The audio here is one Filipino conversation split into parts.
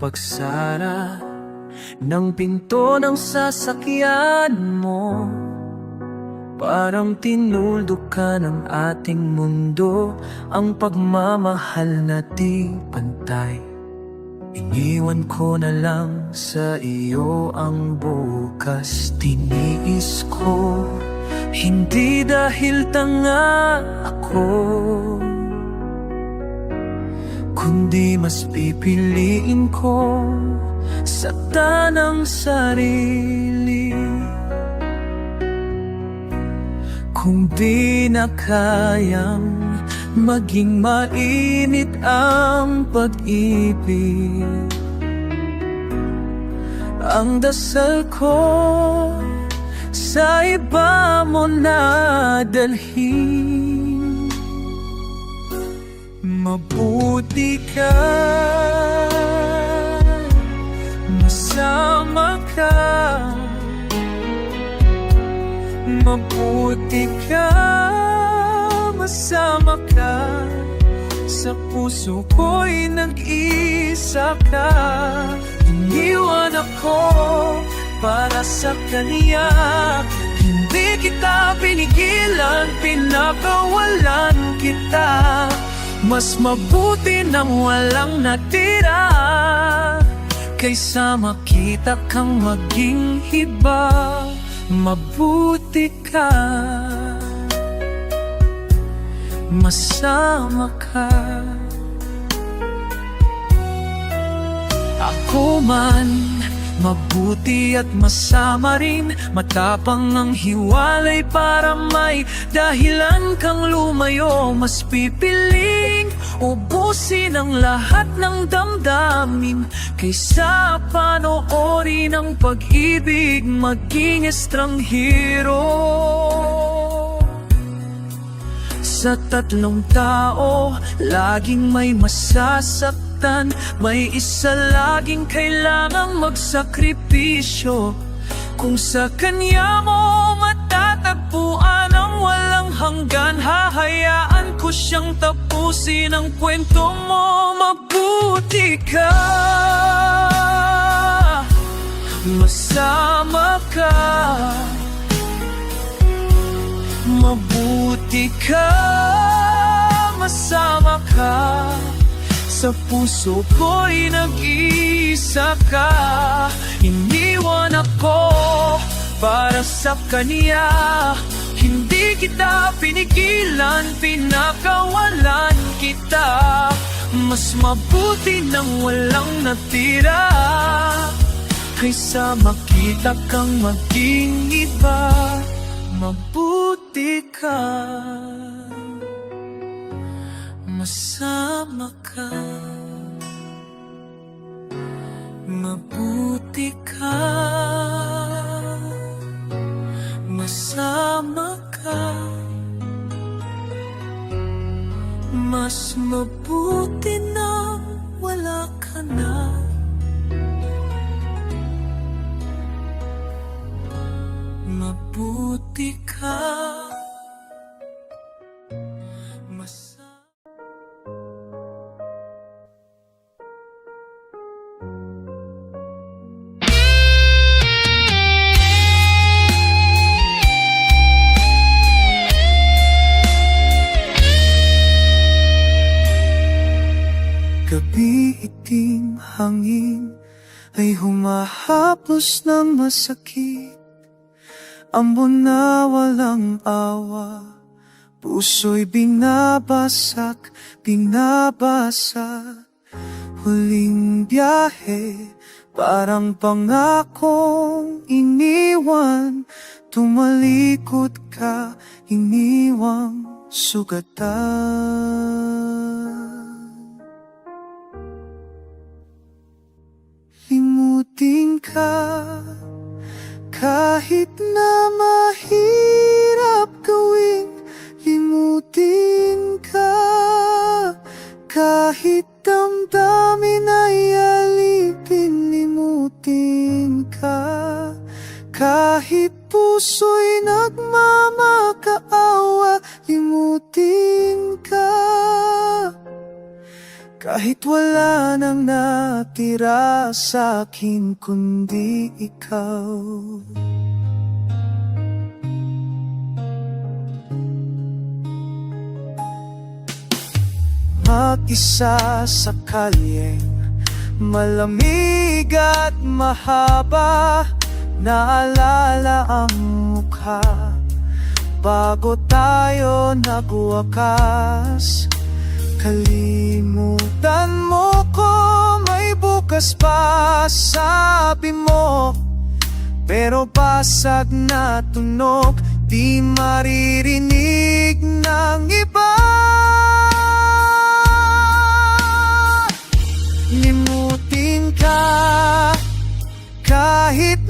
sa pagsara ng pinto ng sasakyan mo. Parang tinuldok ka ng ating mundo Ang pagmamahal na di pantay. Iniwan ko na lang sa iyo ang bukas Tiniis ko. Hindi dahil tanga ako Kundi mas pipiliin ko Sa tanang sarili. Kung di na kayang maging mainit ang pag-ibig Ang dasal ko sa iba mo na dalhin Mabuti ka. Masama ka. Mabuti ka, masama ka. Sa puso ko'y nag-isa ka. Iniwan ako para sa kanya Hindi kita pinigilan, pinakawalan kita Mas mabuti nang walang natira Kaysa makita kang maging iba. Mabuti ka. Masama ka. Ako man Mabuti at masama rin Matapang ang hiwalay para may Dahilan kang lumayo. Mas pipiling Ubusin ang lahat ng damdamin Kaysa panoorin ang pag-ibig Maging estranghero. Sa tatlong tao, laging may masasaktan May isa laging kailangang magsakripisyo. Kung sa kanya mo matatagpuan ang walang hanggan Hahayaan ko siyang tapusin ang kwento mo. Mabuti ka. Masama ka. Mabuti ka, masama ka Sa puso ko'y nag-iisa ka. Iniwan ako para sa kanya Hindi kita pinigilan, pinakawalan kita. Mas mabuti nang walang natira. Kaysa makita kang maging iba Mabuti ka. Masama ka. Mabuti ka. Masama ka. Mas mabuti na wala ka na. Mabuti ka hangin ay humahapos ng masakit. Ambon na walang awa Puso'y binabasak, binabasa Huling biyahe, parang pangakong iniwan. Tumalikod ka, iniwang sugatan Limutin ka kahit na mahirap sa akin kundi ikaw. Mag-isa sa kalyeng Malamig at mahaba Naalala ang mukha. Bago tayo nagwakas Kalimutan mo ko May bukas pa Sabi mo. Pero basag na tunog Di maririnig ng iba. Limutin ka Kahit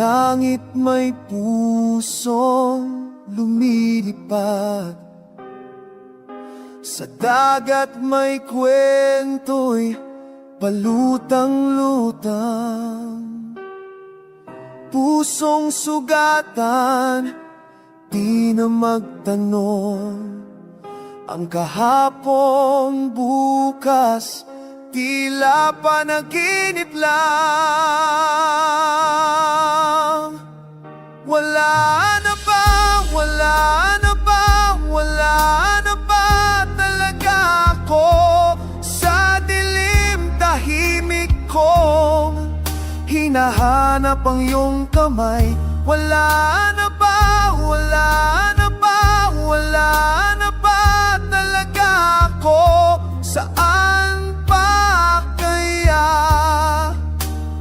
langit may pusong lumilipad. Sa dagat may kwento'y palutang-lutang Pusong sugatan, di na magtanong. Ang kahapon bukas, tila panaginip lang hinahanap ang iyong kamay? Wala na ba, wala na ba, wala na ba talaga ako? Saan pa kaya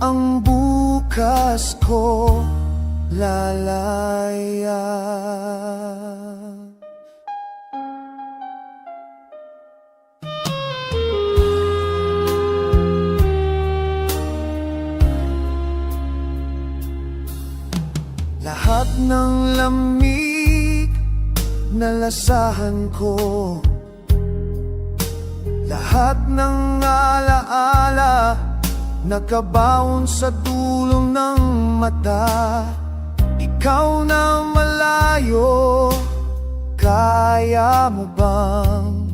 ang bukas ko? Lalaya nalasahan ko. Lahat ng alaala Nakabaon sa dulong ng mata. Ikaw na malayo Kaya mo bang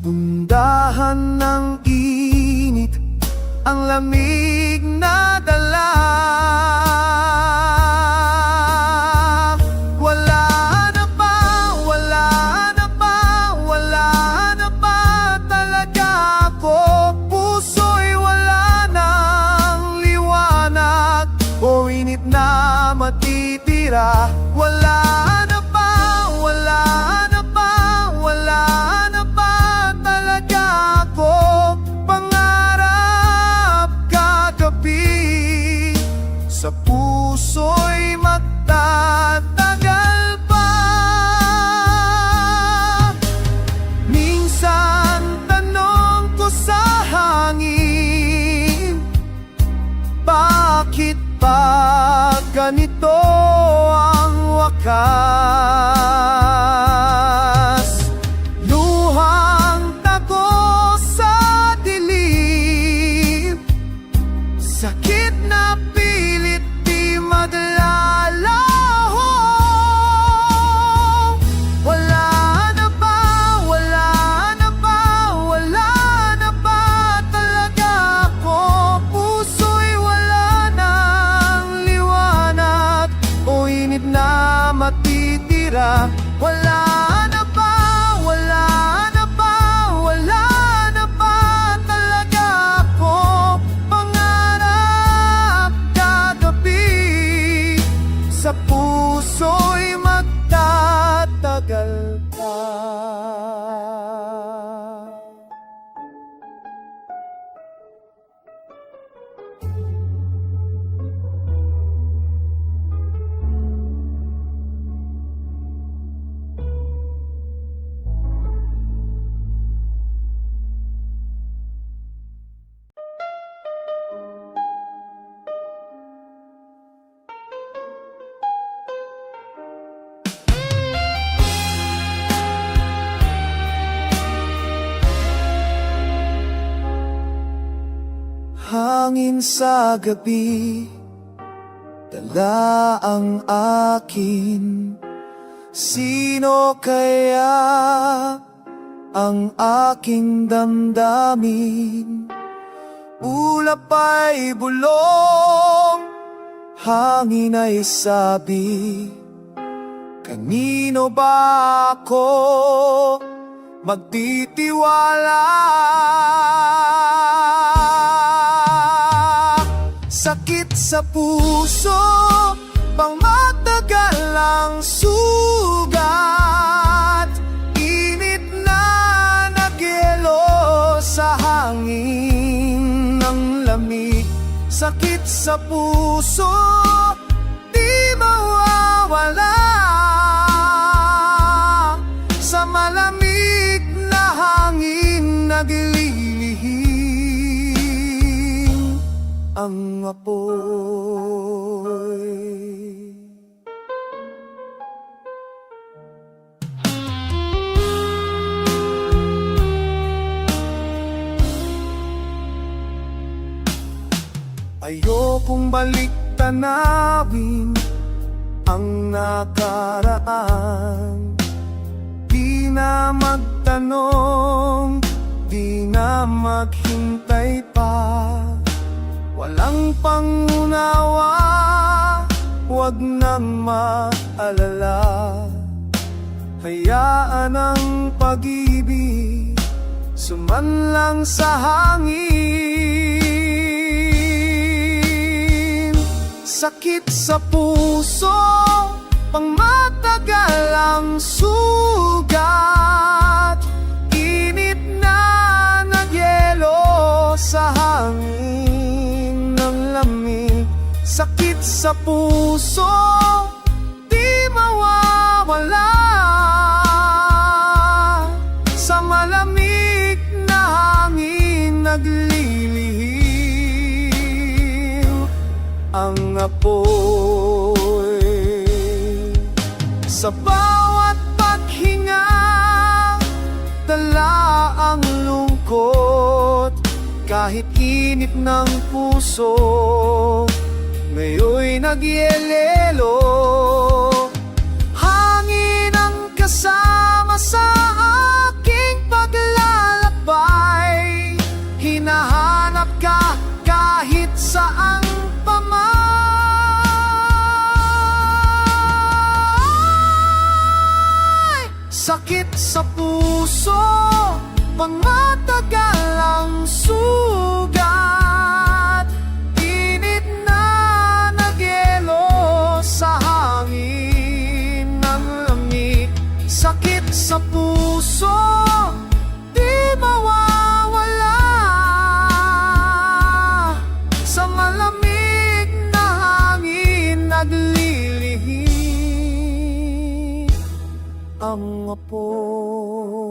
Pundahan ng init Ang lamig na dala Hangin sa gabi Dala ang akin Sino kaya ang aking damdamin? Ulap ay bulong Hangin ay sabi Kanino ba ako magtitiwala? Sa puso, pang matagal ang sugat. Init na nagyelo sa hangin ng lamig Sakit sa puso, Ang apoy. Ayokong balik ang nakaraan. Di na magtanong, di na maghintay pa Walang pangunawa, wag nang maalala. Hayaan ang pag-ibig Sumanlang sa hangin. Sakit sa puso Pang matagal ang sugat. Init na nagyelo sa hangin sa puso Di mawawala. Sa malamig na hangin naglilihim Ang apoy. Sa bawat paghinga Dala ang lungkot. Kahit init ng puso Ngayon'y nagyelelo Hangin ang kasama sa aking paglalakbay. Hinahanap ka kahit saan pa man Sakit sa puso Pangmatagal ang sugat Ang apoy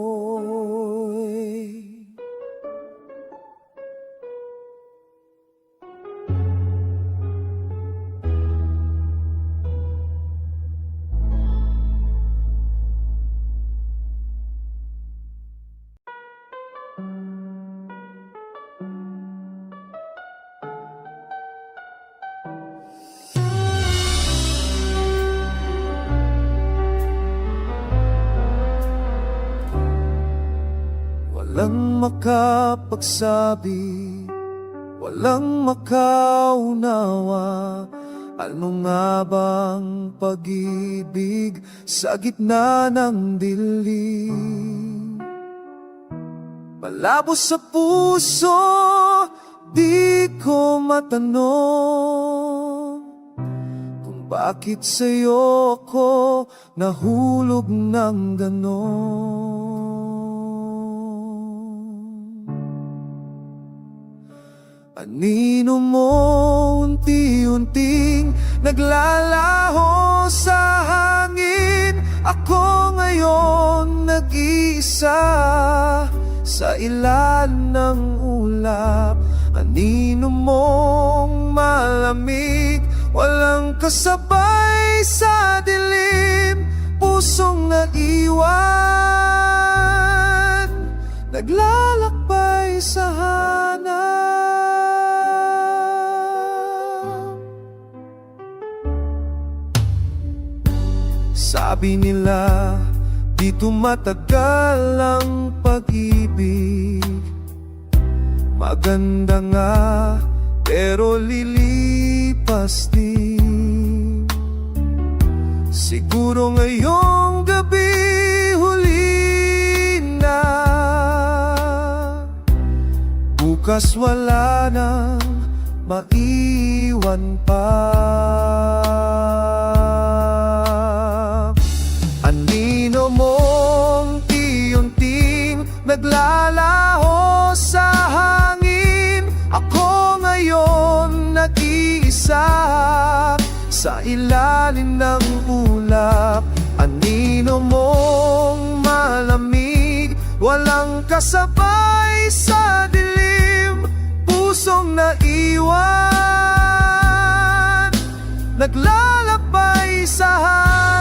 Walang makapagsabi Walang makaunawa. Ano nga bang pag-ibig Sa gitna ng dilim? Malabo sa puso Di ko matanong Kung bakit sa'yo ako Nahulog ng ganon Anino mo unti-unting naglalaho sa hangin? Ako ngayon nag-iisa sa ilan ng ulap. Anino mong malamig? Walang kasabay sa dilim. Pusong naiwan. Naglalakbay sa hanap Sabi nila Dito matagal ang pag-ibig. Maganda nga Pero lilipas din. Siguro ngayong gabi huli na. Bukas wala nang maiwan pa nag-iisa sa ilalim ng ulap. Anino mong malamig walang kasabay sa dilim Pusong naiwan Naglalakbay sa hanap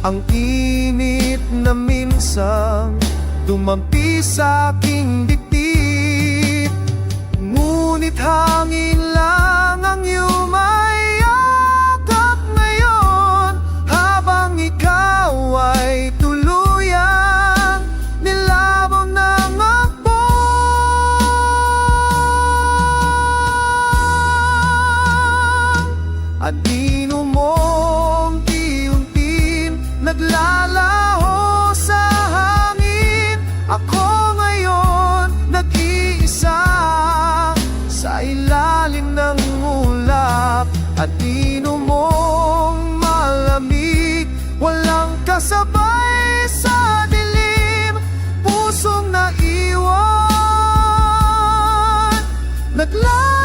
Ang init na minsang Dumampi sa aking dibdib kasabay sa dilim Pusong naiwan. Naglalaro